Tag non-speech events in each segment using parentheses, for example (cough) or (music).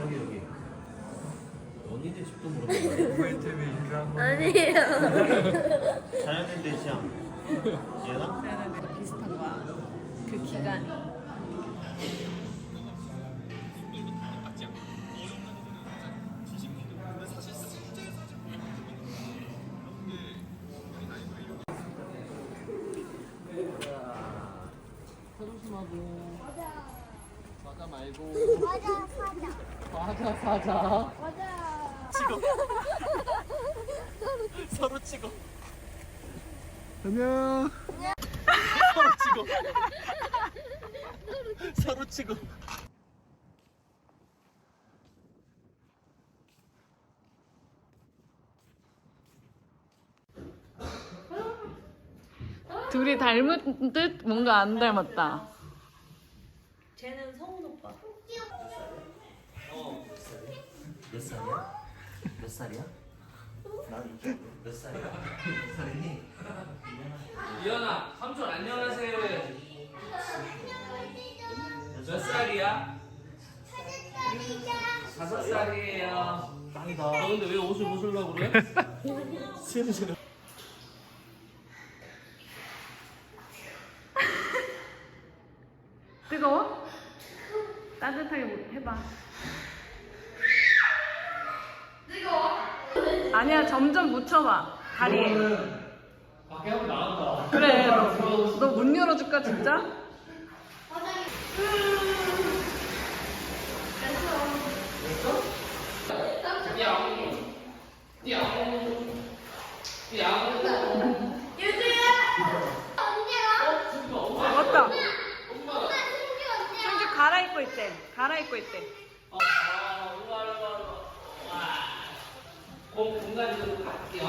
여기 여기. 언니네 집도 물어봐. 아니에요. 자연인 대시양. 얘나? 비슷한 거야. 그 기간이. 사자 맞아. 찍어. (laughs) 서로 찍어. 안녕 서로 찍어. 서로 찍어. 둘이 닮은 듯 뭔가 안 닮았다. 쟤는 성훈 오빠. 몇 살이야? 몇 살이야? 난 이제 몇 살이야? 몇 살이니? 이현아 삼촌 안녕하세요 몇 살이야? 다섯 살이에요 짱이다. 너 근데 왜 옷을 벗으려고 그래? 슬슬. 뜨거워? 따뜻하게 뭐- 해봐. 뜨거워? 아니야, 점점 묻혀봐. 다리에. 밖에 한번 나간다 그래, 너 문 열어줄까, 진짜? 갈아입고 있대. 갈아입고 있대. 어, 아. 와. 공 공간으로 갈게요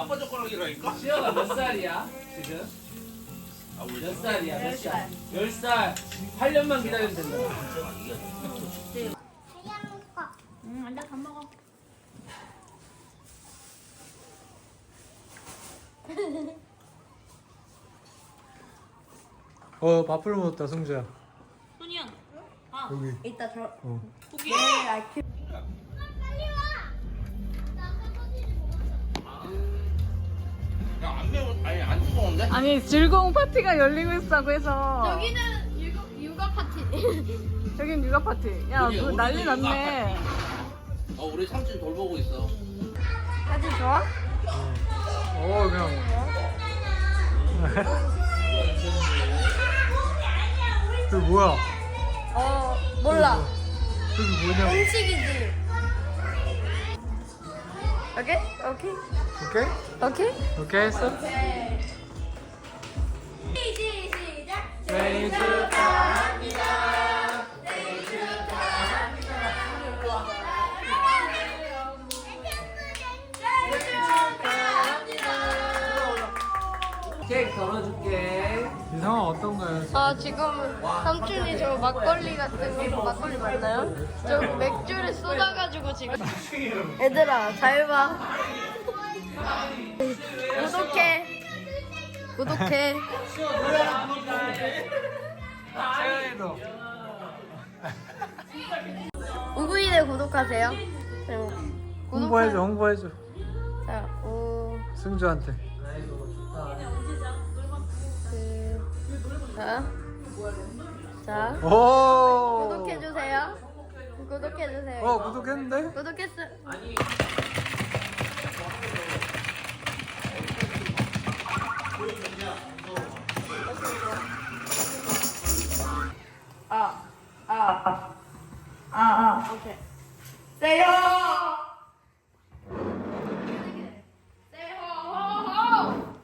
아빠 젓가락이라니까? 시연아 몇 살이야 지금? 아 우리 몇 살이야 몇 살? 열 살. 8년만 기다리면 된다. 이게 그냥 먹어. 응, 앉아 밥 먹어. 어 밥풀 먹었다 승주야 순이야. 아, 여기 이따 저. 어. 고기. 네, 알 뜨거운데? 아니 즐거운 파티가 열리고 있다고 해서. 여기는 육아, 육아 파티. (laughs) 여긴 육아 파티. 야, 여기 뭐 난리 육아 났네. 어 우리 삼촌 돌보고 있어 사진 좋아? 어 그냥 (laughs) 그 뭐야 어, 몰라. 그게 뭐냐 음식이지. 오케이? 오케이? 오케이? 오케이? 오케이 했어? 시작, 생일 케이크 덜어줄게. 이 상황 어떤가요? 아 지금 삼촌이 저 막걸리 같은 거 막걸리 맞나요? 저 맥주를 쏟아가지고 지금 얘들아 잘 봐 구독해 구독해. 우구이네 구독하세요. 그리고 홍보해줘 홍보해줘. 자, 우, 승주한테. 그, 자, 자. 오! 구독해주세요. 구독해주세요. 어 구독했는데? 구독했어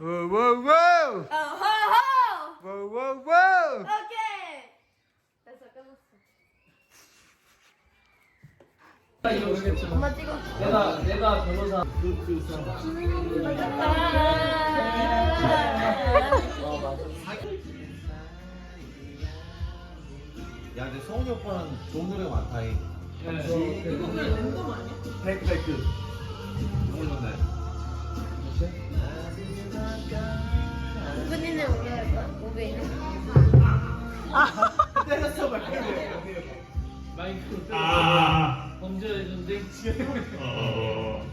워워워 어허허 워워워 오케이 됐어 끝났어. 엄마 찍어 내가 내가 변호사. 야 근데 성훈이 오빠는 좋은 노래가 많다 이 네. 백백크 누굴 만나요? 우빈이는 왜? 아. 때렸어 말이야. 마이크. 아. 범죄 전쟁. 어.